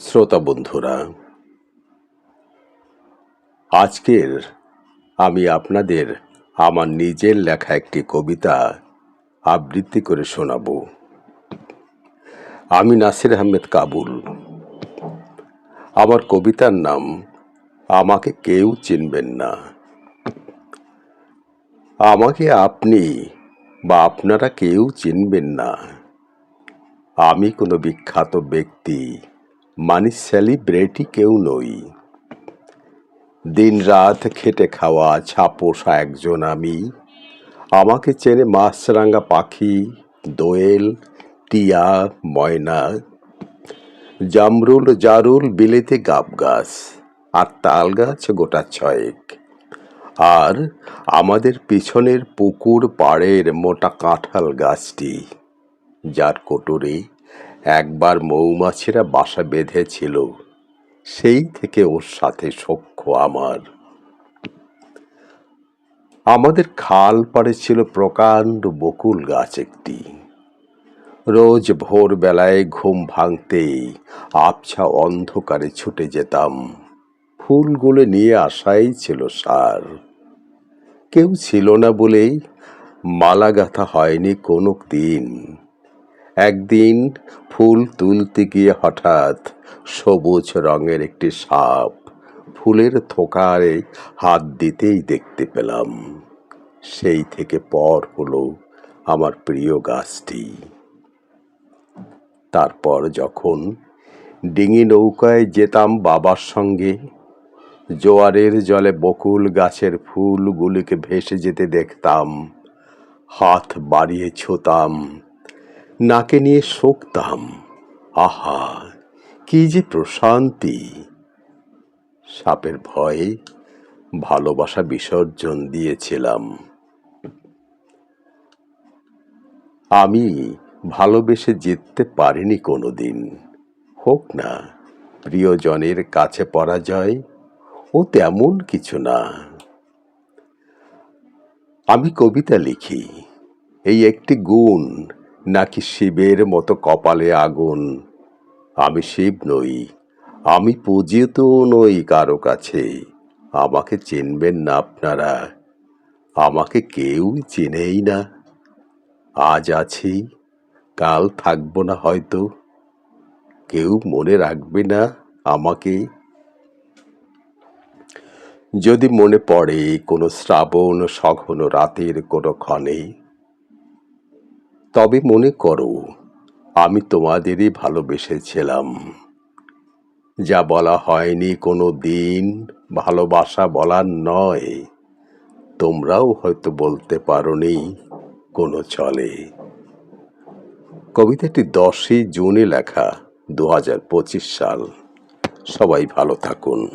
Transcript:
শ্রোতা বন্ধুরা, আজকের আমি আপনাদের আমার নিজের লেখা একটি কবিতা আবৃত্তি করে শোনাব। আমি নাসির আহমেদ কাবুল। আমার কবিতার নাম, আমাকে কেউ চিনবেন না। আমাকে আপনি বা আপনারা কেউ চিনবেন না। আমি কোনো বিখ্যাত ব্যক্তি মানে সেলিব্রিটি কেউ নই। দিন রাত খেটে খাওয়া ছাপোষা একজন আমি। আমাকে চেনে মাছরাঙা পাখি, দোয়েল, টিয়া, ময়না। জামরুল, জারুল, বিলেতে গাব গাছ আর তাল গাছ গোটা ছয়েক। আর আমাদের পিছনের পুকুর পাড়ের মোটা কাঁঠাল গাছটি। যার কোটরে একবার মৌমাছিরা বাসা বেঁধেছিল, সেই থেকে ওর সাথে সখ্য আমার। আমাদের খাল পাড়ে ছিল প্রকাণ্ড বকুল গাছ একটি। রোজ ভোরবেলায় ঘুম ভাঙতেই আবছা অন্ধকারে ছুটে যেতাম। ফুলগুলো নিয়ে আসাই ছিল সার। কেউ ছিল না বলেই মালা গাঁথা হয়নি কোনো দিন। একদিন ফুল তুলতে গিয়ে হঠাৎ সবুজ রঙের একটি সাপ ফুলের থোকারে হাত দিতেই দেখতে পেলাম। সেই থেকে পর হলো আমার প্রিয় গাছটি। তারপর যখন ডিঙি নৌকায় যেতাম বাবার সঙ্গে, জোয়ারের জলে বকুল গাছের ফুলগুলিকে ভেসে যেতে দেখতাম, হাত বাড়িয়ে ছুতাম নাকে নিয়ে শোকতাম আহা, কি যে প্রশান্তি। সাপের ভয়ে ভালোবাসা বিসর্জন দিয়েছিলাম। আমি ভালোবেসে জিততে পারিনি কোনোদিন। হোক না, প্রিয়জনের কাছে পরাজয়, ও তেমন কিছু না। আমি কবিতা লিখি, এই একটি গুণ নাকি শিবের মতো কপালে আগুন? আমি শিব নই, আমি পূজিত নই কারও কাছে। আমাকে চিনবেন না আপনারা, আমাকে কেউ চেনেই না। আজ আছি, কাল থাকব না হয়তো, কেউ মনে রাখবে না আমাকে। যদি মনে পড়ে কোনো শ্রাবণ সঘন রাতের কোনো ক্ষণে তবে মনে করো, আমি তোমাদেরই ভালোবেসেছিলাম। যা বলা হয়নি কোনো দিন, ভালোবাসা বলার নয়। তোমরাও হয়তো বলতে পারোনি কোনো চলে। কবিতাটি দশই জুনে লেখা, দু হাজার পঁচিশ সাল। সবাই ভালো থাকুন।